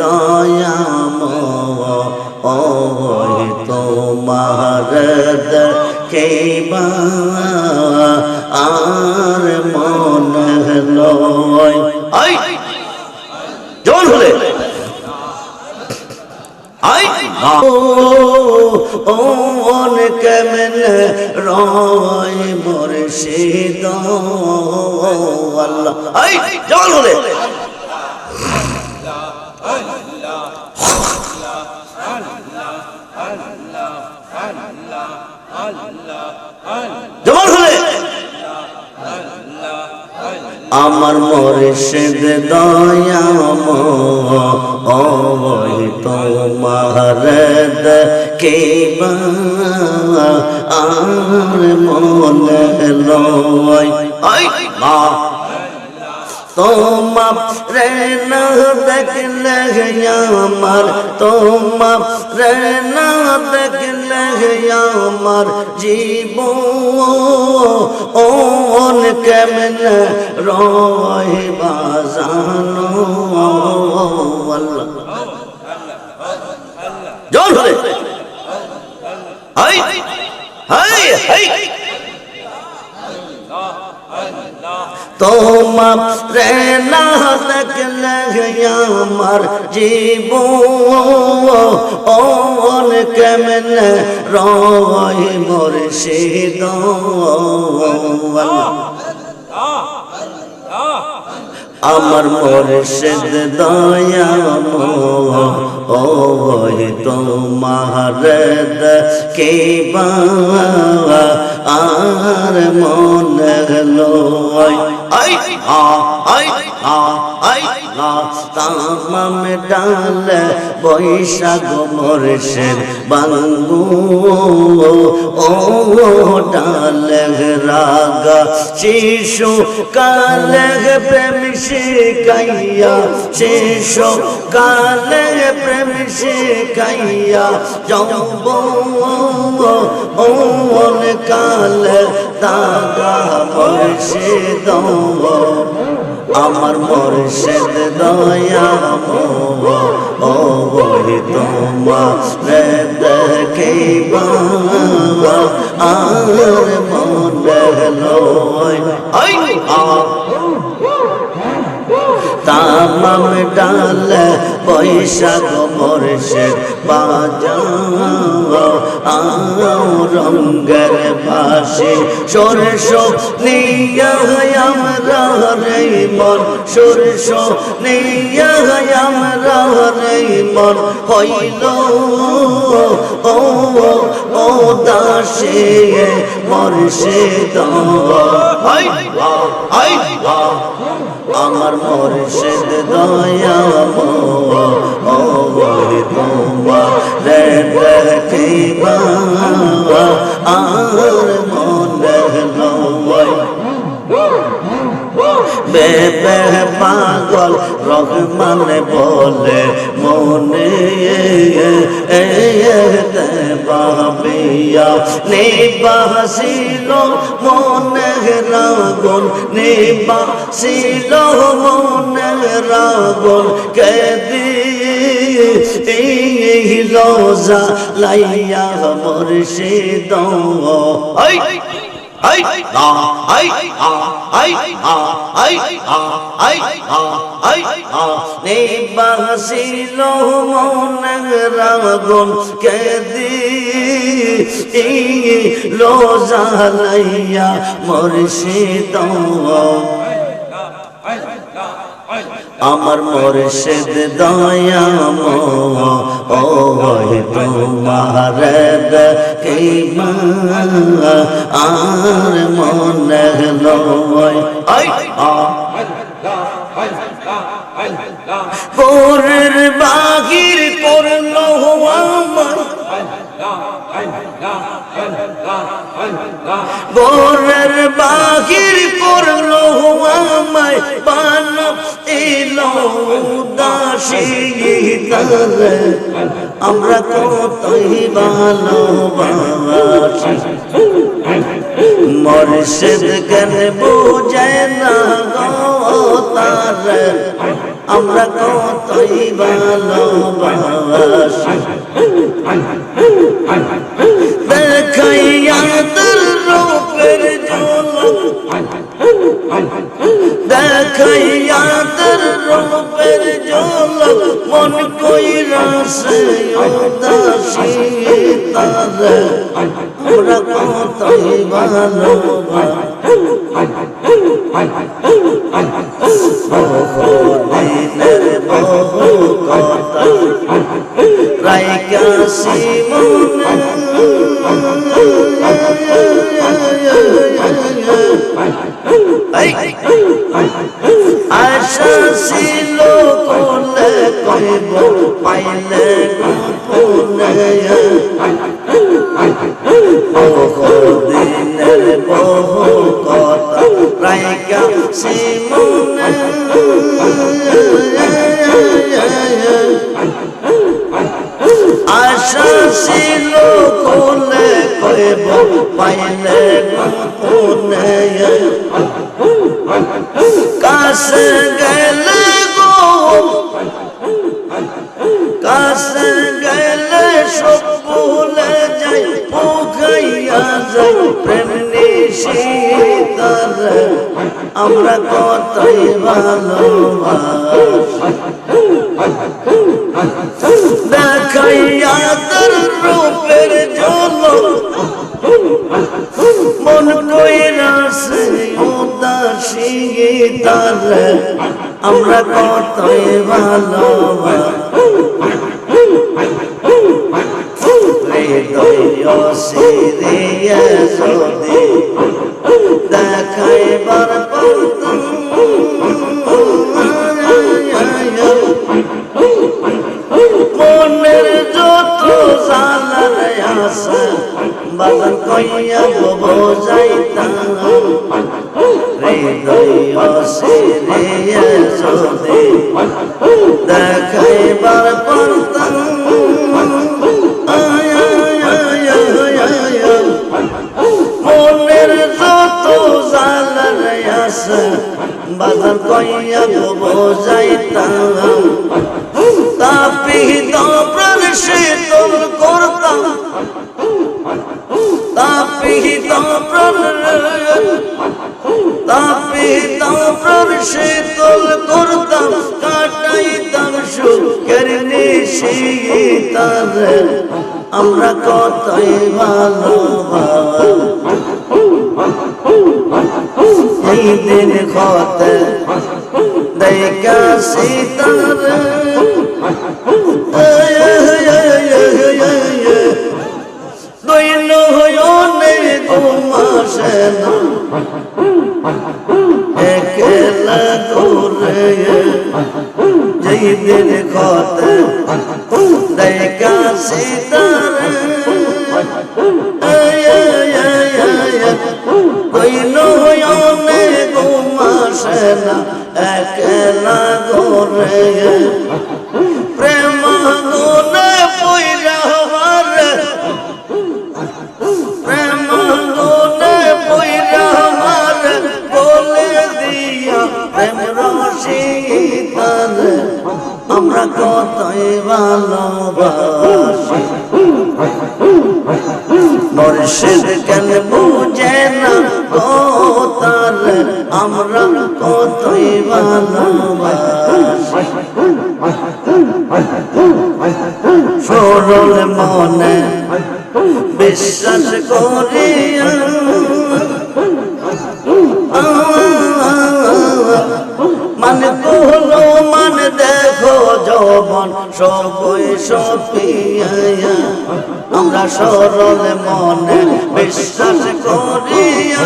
দয়াময় তোমার কেবা আর দয়াম ওই তোমার কে আর মনে লয় মা তোমার রে না দেখলে আমার, তোমার রে না দেখলে আমার জীব ওন কেমন রয় বাজানো জোর হলে হাই হাই হাই। তোমার প্রেরণা দেখলে আমার জীব অন কেমন রয় মুর্শিদ। আমার মোরশেদ দয়াম ও তোমার কে আর মন লয়। আই আ আই তামাম ডাল বৈশাখ মোরশেদ বাঙ্গু। ও ডাল রাগা শিশু কালে প্রেম শিখাইয়া, শিশু কালে প্রেম শিখাইয়া যাব ওন কাল দাগা মুর্শিদ আমার মুর্শিদ দয়াম ও ওই তোমার দেখিবা আর মনে লয় তামাম ডাল, বৈশাখ বর্ষের বাজাও আও রঙ্গের পাশে সরস নিয়া আমরা রে মন সরস নিয়া আমরা রে মন। হইল ও ও দাসে মর্ষিদ আই আই আমার মোরশেদ দয়া ও তোমার বা আর মনে লয় বেবে পাগল, রহমান বলে মনে বাবিয়া নিবাসিল মনে রাগুন, নিবাসিল মনে রাগুন, কেদি লোজা লাইয়া মুর্শিদ। বাসিল মন রাগুন কেদি লোজা লাইয়া মুর্শিদ আমার মোরশেদ দয়াম ও তোমার আর মনে আ। কোরের বাহির করল আমার গোরের বাহির করল আমায় পান এলো দাসী আমরা কতই ভালোবাসি। মর্ষেদ কেন বোঝে না গো তার? আমরা কতই ভালোবাসি। দেখাইয়া তোর রূপের ঝলক। দেখাইয়া তোর রূপের মন কইরা সে উদাসী তার আমরা কতই ভালোবাসি দিনের বহু কথা রাইকা সিমনে। আশা ছিল কোলে কইব পাইলে গোপনে বহু দিনের বহু কথা রাইকা সিমনে আশা ছিল কোলে কইব পাইলে গোপনে কাছে গেলে গো। কাছে গেলে সব ভুলে যাই পোখাইয়া যাই, প্রেম নিশীতার। আমরা কতই ভালোবাসি। দেখাইয়া তোর রূপের ঝলক, মন কইরা তার আমরা কতই সিরিয়ে যদি দেখাইবার মনের যত জালার আশা বাজান কইয়া বোঝাইতাম দেখাইবার পারতাম। মনের যত জালার আশা বাজার কইয়া বোঝাইতাম আমরা কতই ভালোবাসি। এই দিন খতে দেখা সীতার। দৈন হয়নে ঘুমাসে না একলা যেই দিন খতে দেখা মনে বিশ্বাস করিয়া মানে কোলো মান দেখো, যবন সবই সপিয়া আমরা সরল মনে বিশ্বাস করিয়া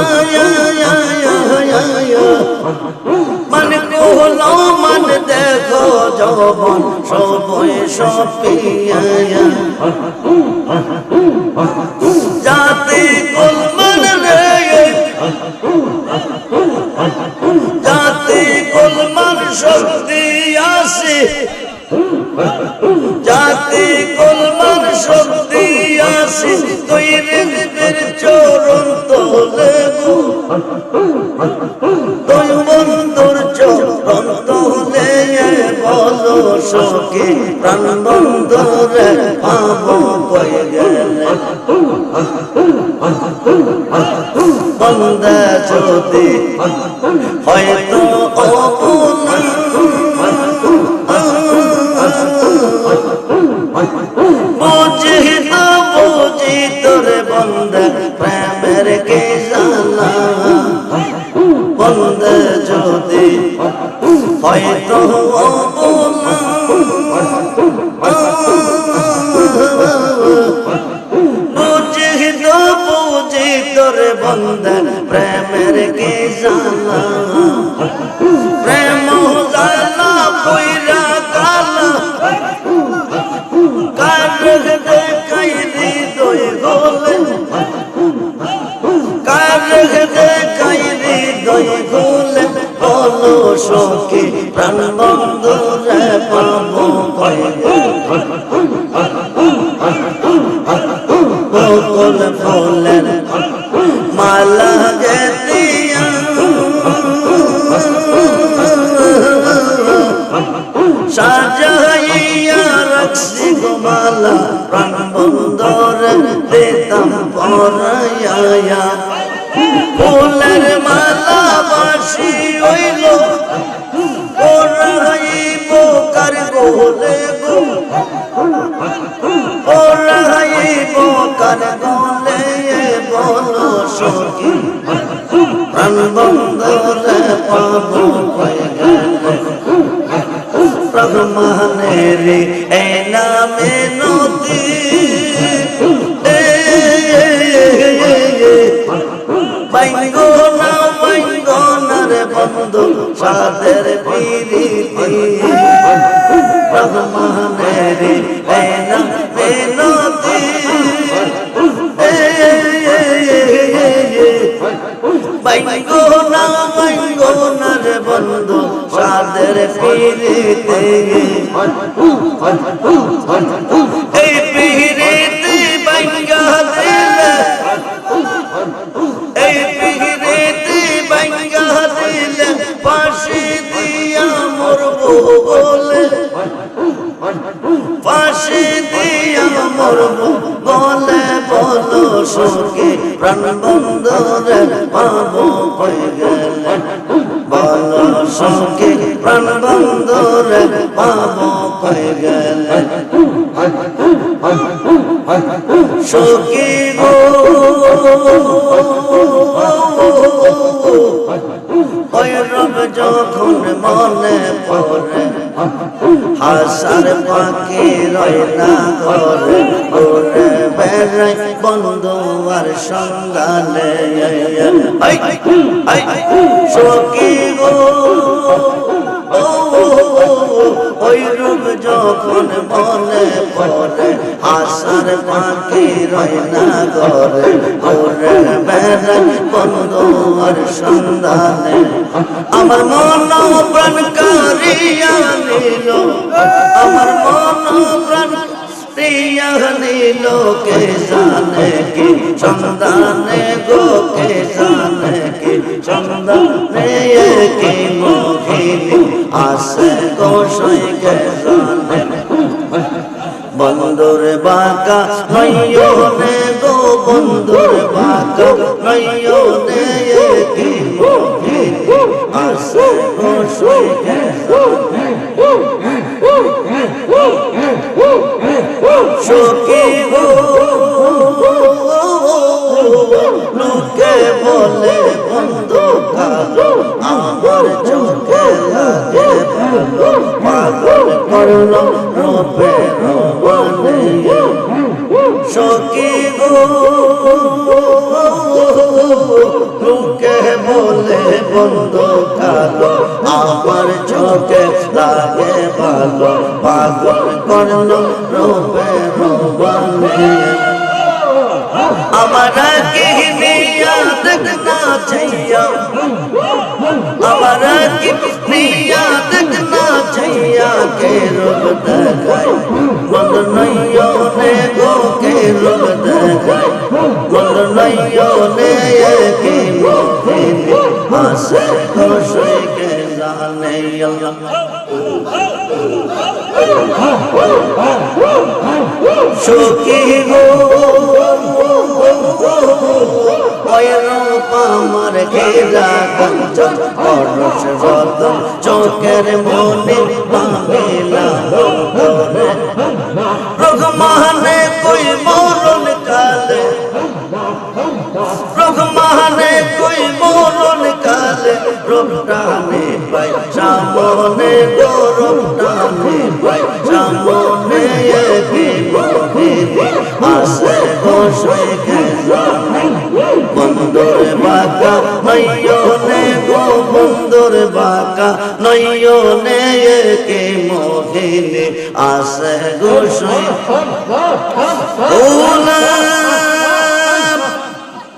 আয়া আয়া আয়া মানে কোলো মান দেখো যবন সবই সপিয়া জাতি কুলমান রে জাতি কুলমান শক্তি আসে। জাতি কুলমান শক্তি আসে। তুই রেজবের চরণ তোলে তুই শোকে প্রাণ বন্ধুরে পাবো কই গেলে বন্দা যদি হয়তো বুঝি তো বুঝি তোরে বন্দা প্রেমের কে জানা? যদি হয়তো দিতাম পরাইয়া, ফুলের মালা বাসি হইল। ওরাইব কার গোলে গো। ওরাইব কার গোলে বলো সখী। প্রাণ বন্দরে পাবো কই গেলে সাদের পিরিতি রহমানের এ নামে নদী বাইঙ্গনা বাইঙ্গনার বন্ধু সাদের পিরিতি সুখে প্রাণ বন্ধরে পাবো কই গেলে সুখী গো। ওই রব যখন মনে পড়ে, হাসার পাখি রয় না করে বন্ধু আর সন্ধানে সখী গো ওই রূপ যখন মনে পড়ে আশার পাখি রয় না করে ওরে বেড়াই বন্ধু আর সন্ধানে আমার মন প্রাণ কারিয়া নিল। আমার মন প্রাণ নিল কে জানে কি? সন্ধানে গো কে জানে কি? সন্ধানে কি মুখিনি আসে গো সই কে জানে বন্ধুর বাঁকা নইও নে গো, বন্ধুর বাঁকা নইও নে কি মুখিনি সখী গো, লোকে বলে বন্ধু কালো আমার চোখে লাগে ভালো, পাগল করল রূপে রোমানে সখী লোকে বলে বন্ধু কালো, আমার চোখে লাগে ভালো, পাগল করল রূপে রূপানে আমার কি নিয়া দেখনা ছাইয়া আমার কি নিয়া ছাইয়া কে রূপ দেখাই মন নইয়নে গো কে রূপ মন নয়নে কি মুখে হাসে খুশি কে জানে আল্লাহ সুখী গো আমার ঘেরা গঞ্জন পরশ রতন চোখের মনে বাংলা রঘমানে তুই রঘমানে কই মরণ কালে রূপটানে পাই। সামনে গরম টানে পাই। সামনে একে মোহিনী আসে গোসই খেলা বন্দর বাঁকা, নয়নে গো বন্দর বাঁকা, নয়নে একে মোহিনী। আসে গোসই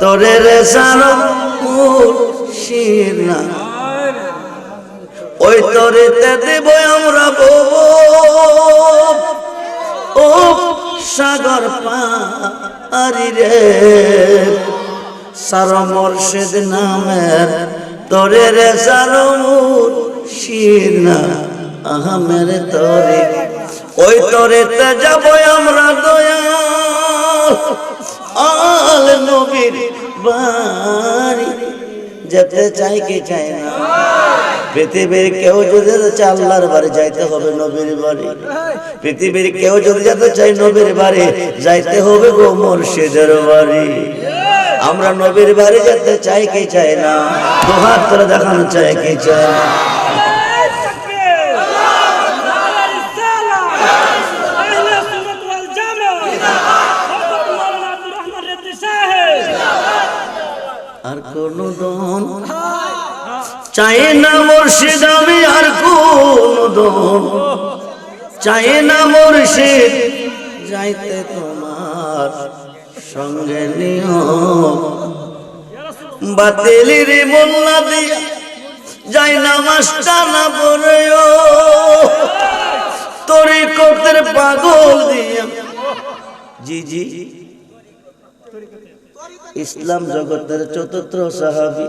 তোরে রে সারা মুর্শিদ না। ওই তোরে তে দেব আমরা বব। ও সাগর পারি রে। সারা মুর্শিদ নামের তোরে রে সারা মুর্শিদ না। আহমের তোরে। ওই তোরে তে যাব আমরা দয়া আল নবীর বাড়ি যেতে চাই কি চাই না। পৃথিবীর কেউ যদি চাই আল্লাহর বাড়ি যাইতে হবে নবীর বাড়ি। পৃথিবীর কেউ যদি যেতে চাই নবীর বাড়ি, যাইতে হবে গো মুর্শিদের বাড়ি। আমরা নবীর বাড়ি যেতে চাই কি চাই না। হাত করে দেখানো চাই কি চাই না। কোন চাই না মুর্শিদ আমি আর কোন দন চাই না মুর্শিদ যাইতে তোমার সঙ্গে নিও বাতিলির মোল্লা দিয়া যাই না মাস্টা না পড়েও তরি কতের পাগল দিয়া। জি জি। ইসলাম জগতের চতুর্থ সাহাবি।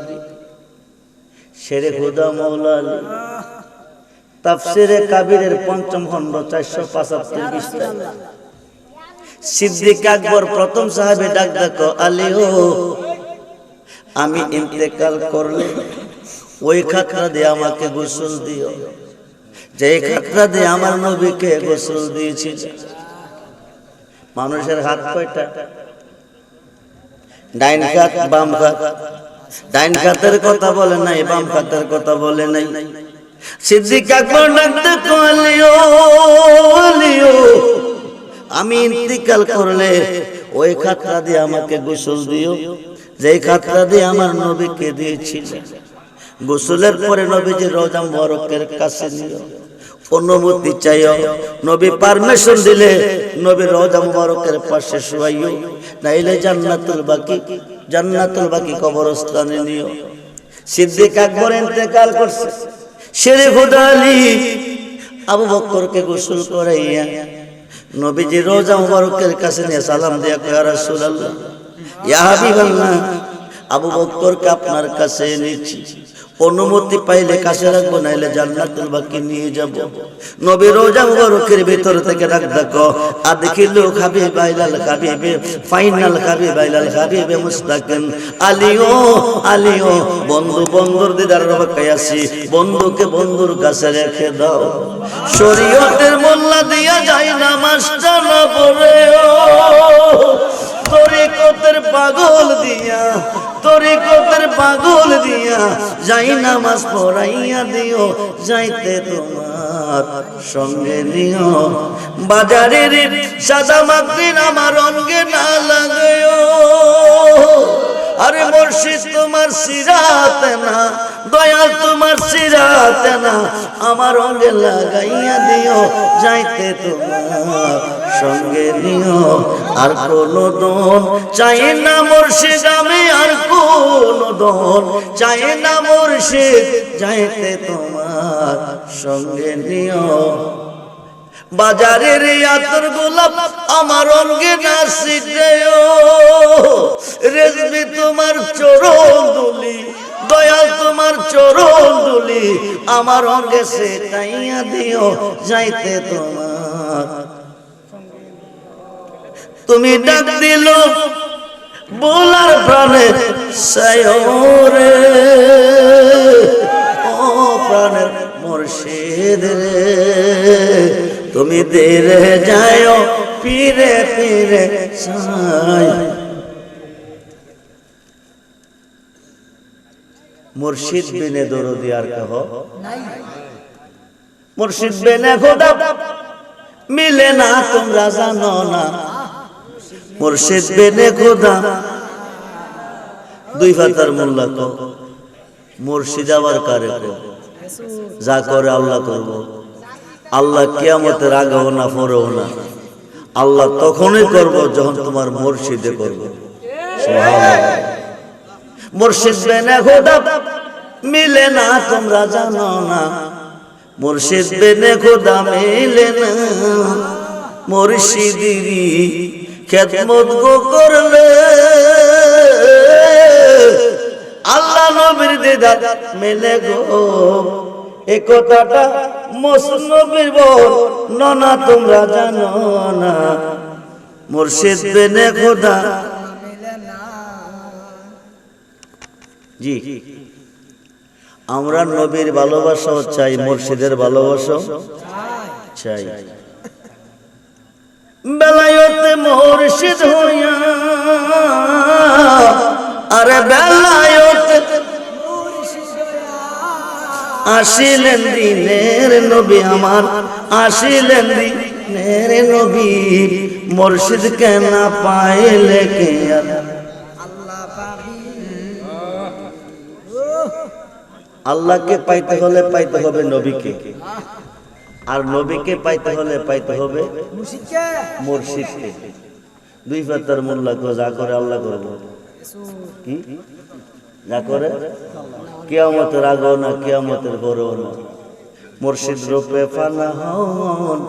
শেরে হুদা মৌলাল তাফসিরে কাবিরের পঞ্চম খণ্ড, চারশো পঁচাত্তর বিস্তার সিদ্দিক আকবর প্রথম সাহাবে, ডাক দেখো, আলী ও আমি ইন্তেকাল করলে ওই খাতরা দিয়ে আমাকে গোসল দিও। যে খাতরা দিয়ে আমার নবীকে গোসল দিয়েছিল। মানুষের হাত কয়টা? ডাইন খাত বাম খাত ডাইন খাতের কথা বলে নাই, বাম খাতের কথা বলে নাই। সিদ্দিক আকবর ডাকতে আলিও আমি ইন্তিকাল করলে ওই খাতটা দিয়ে আমাকে গোসল দিও। যেই খাতটা দিয়ে আমার নবীকে দিয়েছিল, গোসলের পরে নবীজি রোজা বরকের কাছে নিও। অনুমতি চাইও। নবী পারমিশন দিলে নবী রোজা মুবারকের পাশে শুয়াইও। নাইলে জান্নাতুল বাকি জান্নাতুল বাকি কবরস্থানে নিও। সিদ্দিক আকবর ইন্তেকাল করছে। শেরে খুদা আলী আবু বক্করকে গোসল করাইয়া নবীজি রোজা মুবারকের কাছে নিয়ে সালাম দিয়া কয়া রাসূলুল্লাহ, ইয়া হাবিবাল্লাহ, আবু বক্করকে আপনার কাছে এনেছি। অনুমতি পাইলে কাছে রাখব, নাইলে জান্নাতুল বাকি নিয়ে যাব। নবী রোজা মুবারকের ভিতর থেকে ডাক দেখো আদখিলু খাবি বাইলাল খাবিবে ফাইনাল খাবি বাইলাল খাবিবে মুস্তাকিন আলিও আলিও, বন্ধু, বন্ধুর দিদার রবাকাই আছি বন্ধুকে বন্ধুর কাছে রেখে দাও। শরীয়তের মোল্লা দিয়া যায় না মাস্টার না পড়ে তরিকতের পাগল দিয়া তরিকতের পাগল দিয়া যাই নামাজ পড়াইয়া দিও, যাইতে তোমার সঙ্গে নিও। বাজারের সাদা মাকড়ির আমার অঙ্গে না লাগেও। আরে মুর্শিদ তোমার সিরাতে না দয়াল তোমার সিরাতে না। আমার অঙ্গে লাগাইয়া দিও যাইতে তোমার সঙ্গে নিও। আর কোন দন চাই না মুর্শিদ আমি আর কোন দন চাই না মুর্শিদ যাইতে তোমার সঙ্গে নিও। বাজারের আতর গোলাপ আমার অঙ্গে না রেজবি তোমার চরণ দুলি দয়াল তোমার চরণ দুলি আমার অঙ্গে সেটাইয়া দিও যাইতে তোমার। তুমি ডাক দিল, বলার প্রাণে সায়রে ও প্রাণের মুর্শিদ রে। তুমি দেরে যায় ফিরে ফিরে মুর্শিদ বিনে দরদি আর কহ? মুর্শিদ বিনে খোদা, মিলে না, তোমরা জানো না। মুর্শিদ বেনে খোদা, দুই ফাতার মোল্লা কো মুর্শিদ আবার কারে যা করে আল্লাহ করব। আল্লাহ কিয়ামতের আগেও না, পরেও না। আল্লাহ তখনই করব যখন তোমার মুর্শিদে করব। মুর্শিদ বেনে খোদা মিলে না, তোমরা জানো না। মুর্শিদ বেনে খোদা মিলে না। মুর্শিদিরি খেদমত গো করলে। আল্লাহ নবীর দিদার মেলে গো। এ কথাটা মসনবীর বল, ননা তোমরা জানো না। মুর্শিদ বেনে খোদা। জি। আমরা নবীর ভালোবাসাও চাই, মুর্শিদের ভালোবাসাও চাই। বেলায়তে মুর্শিদ হইয়া, আরে বেলায়তে আসিলেন দিনের নবী আমার, আসিলেন দিনের নবী। মুর্শিদ কে না পাইলে কে আল্লাহকে পাইতে হলে পাইতে হবে নবীকে। আর নবীকে পাইতে হলে পাইতে হবে মুর্শিদকে। দুই পাতার মোল্লা যা করে আল্লাহ করব। কি? যা করে? কিয়ামতের আগেও না, কিয়ামতের পরেও না। মুর্শিদ রূপে ফানা হন,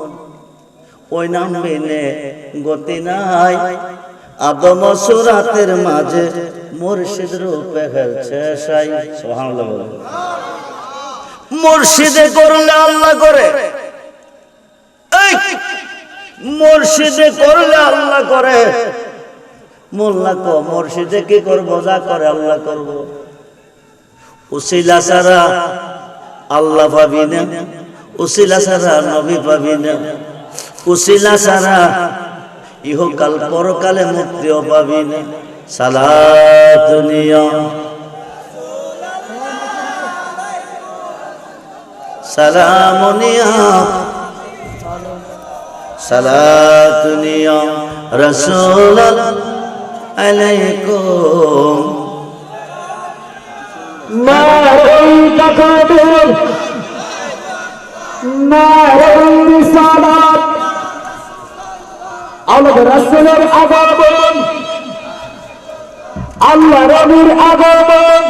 ওই নাম মেনে গতি নাই। আদম সুরাতের মাঝে মুর্শিদ রূপে খেলছে সাই। বলে মুর্শিদে করলে আল্লাহ করে। মুর্শিদে করলে আল্লাহ করে। মোল্লা ক মর্শিদে কি করব? যা করে আল্লাহ করব। উসিলা সারা আল্লাহ পাবি না। উসিলা সারা নবী পাবি না। উসিলা সারা ইহকাল পরকালে মুক্তিও পাবি না। সালাতুনিয়া সালামনিয়া সালাতুনিয়া রাসূলুল্লাহ। صلاة يا رسول عليكم نار التكابر نار الرسالات আল্লাহ রাসূলের আগমন আল্লাহ রবির আগমন